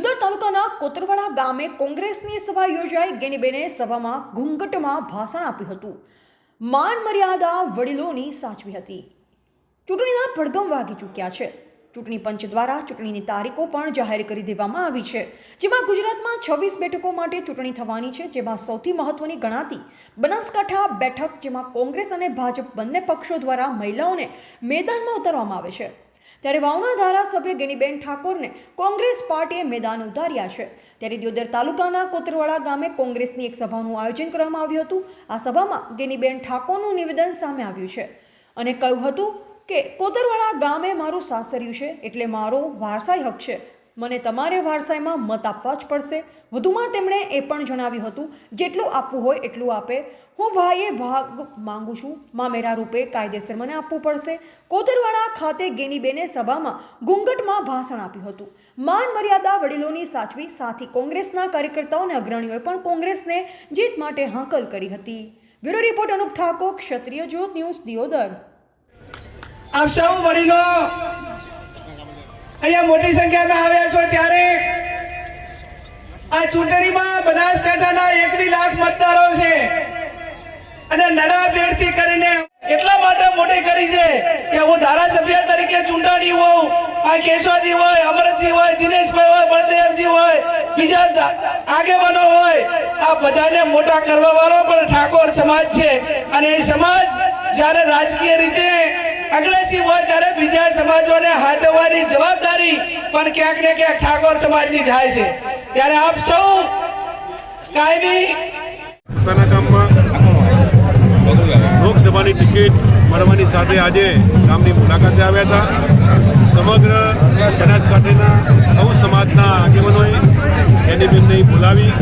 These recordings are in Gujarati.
દિયોદર તાલુકાના કોતરવાડા ગામે કોંગ્રેસની સભા યોજાઈ. ગેનીબેને સભામાં ઘૂંઘટમાં ભાષણ આપ્યું હતું. માન મર્યાદા વડીલોની સાચવી હતી. ચૂંટણીના પડઘમ વાગી ચૂક્યા છે. ચૂંટણી પંચ દ્વારા ચૂંટણીની તારીખો પણ જાહેર કરી દેવામાં આવી છે. જેમાં ગુજરાતમાં છવ્વીસ બેઠકો માટે ચૂંટણી થવાની છે, જેમાં સૌથી મહત્વની ગણાતી બનાસકાંઠા બેઠક, જેમાં કોંગ્રેસ અને ભાજપ બંને પક્ષો દ્વારા મહિલાઓને મેદાનમાં ઉતારવામાં આવે છે. ત્યારે વાવના ધારાસભ્ય ગિનીબેન ઠાકોરને કોંગ્રેસ પાર્ટીએ મેદાન ઉતાર્યા છે. ત્યારે દિયોદર તાલુકાના કોતરવાડા ગામે કોંગ્રેસની એક સભાનું આયોજન કરવામાં આવ્યું હતું. આ સભામાં ગિનીબેન ઠાકોરનું નિવેદન સામે આવ્યું છે અને કહ્યું હતું કે, કોતરવાડા ગામે મારું સાસર્યું છે એટલે મારો વારસાઈ હક છે. મને તમારે વારસાઈમાં મત આપવા જ પડશે. વધુમાં તેમણે એ પણ જણાવ્યું હતું, જેટલું આપવું હોય એટલું આપે. હું ભાઈએ ભાગ માંગુ છું. મામેરા રૂપે કાયદેસર મને આપવું પડશે. કોતરવાડા ખાતે ગેનીબેને સભામાં ઘૂંઘટમાં ભાષણ આપ્યું હતું. માન મર્યાદા વડીલોની સાચવી સાથી કોંગ્રેસના કાર્યકર્તાઓ અને અગ્રણીઓએ પણ કોંગ્રેસને જીત માટે હાંકલ કરી હતી. Bureau report Anup Thakor, Kshatriya Jyot news Deodar. આપ સૌ વડીલો. અહીંયા મોટી સંખ્યામાં આવ્યા છો ત્યારે આ ચૂંટણીમાં બનાસકાંઠાના એકવી લાખ મતદારો છે અને નડા બેડથી કરીને એટલા માટે મોટી કરી છે કે હું ધારાસભ્ય તરીકે ચૂંટાણી હોઉં. આ કેશવજી હોય, અમરતજી હોય, દિનેશભાઈ હોય, બળદેવજી હોય, બીજા આગેવાનો હોય, આ બધાને મોટા કરવા વાળો પણ ઠાકોર સમાજ છે. અને એ સમાજ જ્યારે રાજકીય રીતે અગ્રેસિવ હોય ત્યારે બીજા સમાજોને હાજવવાની જવાબદારી પણ ક્યાંક ને ક્યાંક ઠાકોર સમાજની થાય છે. ત્યારે આપ સૌ કાયમી લોકસભાની ટિકિટ મળવાની સાથે આજે ગામની મુલાકાતે આવ્યા હતા. સમગ્ર બનાસકાંઠાના સૌ સમાજના આગેવાનોએ એની બેનને બોલાવી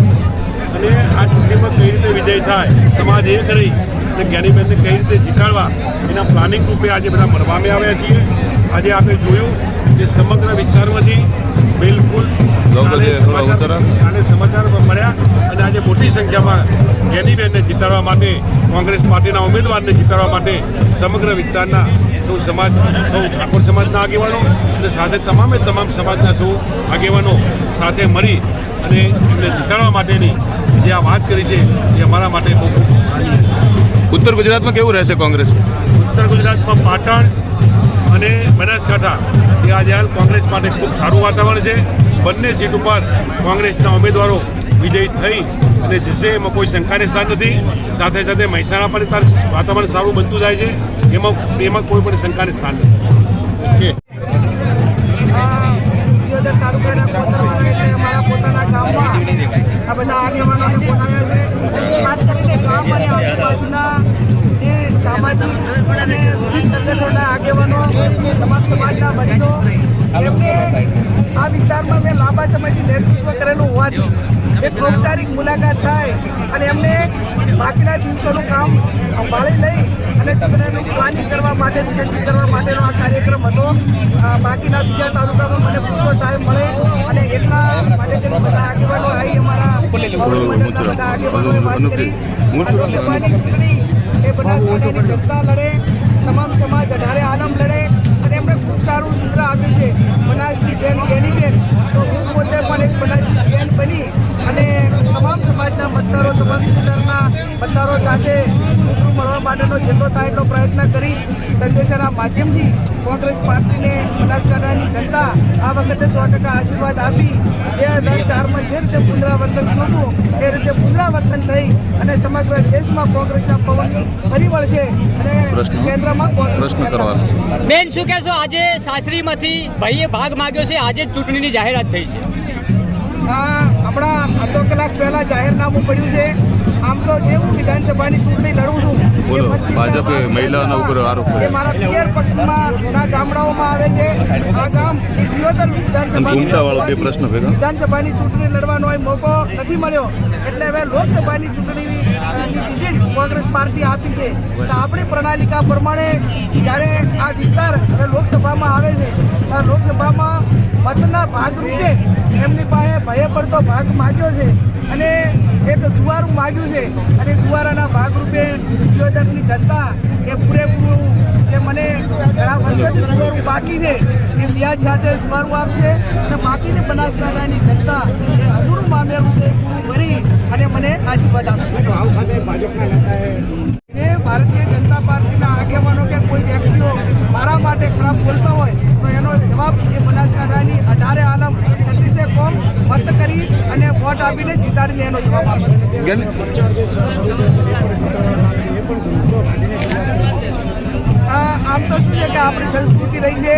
અને આ ચૂંટણીમાં કઈ રીતે વિજય થાય, સમાજ એક રહી અને જ્ઞાનીબેનને કઈ રીતે જીતાડવા એના પ્લાનિંગ રૂપે આજે બધા મળવામાં આવ્યા છીએ આજે આપણે જોયું કે સમગ્ર વિસ્તારમાંથી બિલકુલ લોકોને સમાચાર-. મળ્યા અને આજે મોટી સંખ્યામાં જ્ઞાનીબેનને જીતાડવા માટે કોંગ્રેસ પાર્ટીના ઉમેદવારને જીતાડવા માટે સમગ્ર વિસ્તારના સૌ સમાજ સૌ ઠાકોર સમાજના આગેવાનો અને સાથે તમામે તમામ સમાજના સૌ આગેવાનો સાથે મળી અને એમને જીતાડવા માટેની જે આ વાત કરી છે એ અમારા માટે બહુ ખૂબ ઉત્તર ગુજરાતમાં કેવું રહેશે કોંગ્રેસ? ઉત્તર ગુજરાતમાં પાટણ અને બનાસકાંઠા એ આજે હાલ કોંગ્રેસ માટે ખૂબ સારું વાતાવરણ છે. બંને સીટ ઉપર કોંગ્રેસના ઉમેદવારો વિજય થઈ અને જશે એમાં કોઈ શંકાને સ્થાન નથી. સાથે સાથે મહેસાણા પણ તાર વાતાવરણ સારું બનતું જાય છે. એમાં એમાં કોઈ પણ શંકાને સ્થાન નથી. તાલુકાના અમારા પોતાના ગામમાં આ બધા આગેવાનોને બોલાવ્યા છે. અને વિવિધ સંગઠનોના આગેવાનો, તમામ સમાજના વડીલો, એમને આ વિસ્તારમાં મેં લાંબા સમયથી નેતૃત્વ કરેલું હોવાથી એક ઔપચારિક મુલાકાત થાય અને એમને બાકીના દિવસોનું કામ સંભાળી લઈ અને પ્લાનિંગ કરવા માટે વિનંતી કરવા માટેનો આ કાર્યક્રમ હતો. બાકીના બીજા તાલુકામાં મને પૂરતો ટાઈમ મળે અને એટલા માટે તેમ બધા આગેવાનો આવી અમારા બધા આગેવાનોએ વાત કરી. લોકસભાની ચૂંટણી એ બનાસકાંઠાની જનતા લડે. તમામ સમાજ અઢારે આલમ લડે. અને એમણે ખૂબ સારું સૂત્ર આપ્યું છે. બનાસની બેન એની બેન માટેનો જેટલો થાય એટલો પ્રયત્ન કરીશ. સંદેશાના માધ્યમથી કોંગ્રેસ પાર્ટીને બનાસકાંઠાની જનતા આ વખતે સો ટકા આશીર્વાદ આપી બે હજાર ચારમાં જે રીતે પુનરાવર્તન થયું હતું એ રીતે પુનરાવર્તન થઈ અને સમગ્ર દેશમાં કોંગ્રેસના પવન ફરી વળશે અને કેન્દ્રમાં કોંગ્રેસ બેન શું કહેશો? આજે સાસરીમાંથી ભાઈએ ભાગ માગ્યો છે આજે જ ચૂંટણીની જાહેરાત થઈ છે. હમણાં અડધો કલાક પહેલાં જાહેરનામું પડ્યું છે. આમ તો જે હું વિધાનસભાની ચૂંટણી લડું છું બોલો, ભાજપે મહિલાઓના ઉપર આરોપ કર્યો. મારા પિયર પક્ષમાં ના ગામડાઓમાં આવે છે આ ગામ એ દિયોદર અને વિધાનસભાનું ઘૂમટાવાળા બે પ્રશ્ન ભેગા. વિધાનસભાની ચૂંટણી લડવાનો એ મોકો નથી મળ્યો એટલે હવે લોકસભાની ચૂંટણીની ટિકિટ કોંગ્રેસ પાર્ટી આપી છે તો આપણી પ્રણાલિકા પ્રમાણે જ્યારે આ વિસ્તાર લોકસભામાં આવે છે આ લોકસભામાં મતના ભાગરૂપે એમની ભય પડતો ભાગ માગ્યો છે અને એક જુવારું માગ્યું છે અને જુવારાના ભાગરૂપે દિયોદરની જનતા એ પૂરેપૂરું જે મને ઘણા વર્ષોથી જુવારું બાકી છે એ વ્યાજ સાથે જુવારું આપશે અને બાકીની બનાસકાંઠાની જનતા એ અધૂરું મામેલું છે પૂરું ભરી અને મને આશીર્વાદ આપશે જે ભારતીય જનતા પાર્ટીના આગેવાનો કે કોઈ વ્યક્તિઓ મારા માટે ખરાબ બોલતા હોય તો એનો જવાબ એ બનાસકાંઠાની અઢારે આલમ છત્રીસે કોમ મત કરી અને વોટ આપીને જીતાડીને એનો જવાબ આપશે આમ તો શું છે કે આપણી સંસ્કૃતિ રહી છે.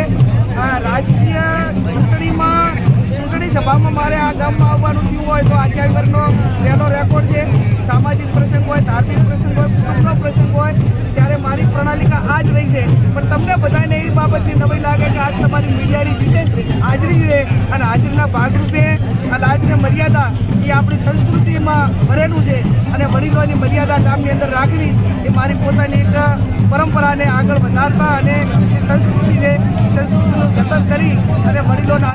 આ રાજકીય ચૂંટણીમાં ચૂંટણી સભામાં મારે આ ગામમાં આવવાનું થયું હોય તો આચાર્યનો પહેલો રેકોર્ડ છે. સામાજિક પ્રસંગ હોય ધાર્મિક પ્રસંગ હોય કુટુંબનો પ્રસંગ હોય ત્યારે મારી પ્રણાલિકા આ જ રહી છે. પણ તમને બધાને એ બાબતની નવી લાગે કે આજ તમારી મીડિયાની વિશેષ હાજરી છે અને હાજરીના ભાગરૂપે આ લાજને મર્યાદા એ આપણી સંસ્કૃતિમાં ભરેલું છે અને વડીલોની મર્યાદા ગામની અંદર રાખવી એ મારી પોતાની એક પરંપરાને આગળ વધારતા અને એ સંસ્કૃતિને સંસ્કૃતિનું જતન કરી અને વડીલોના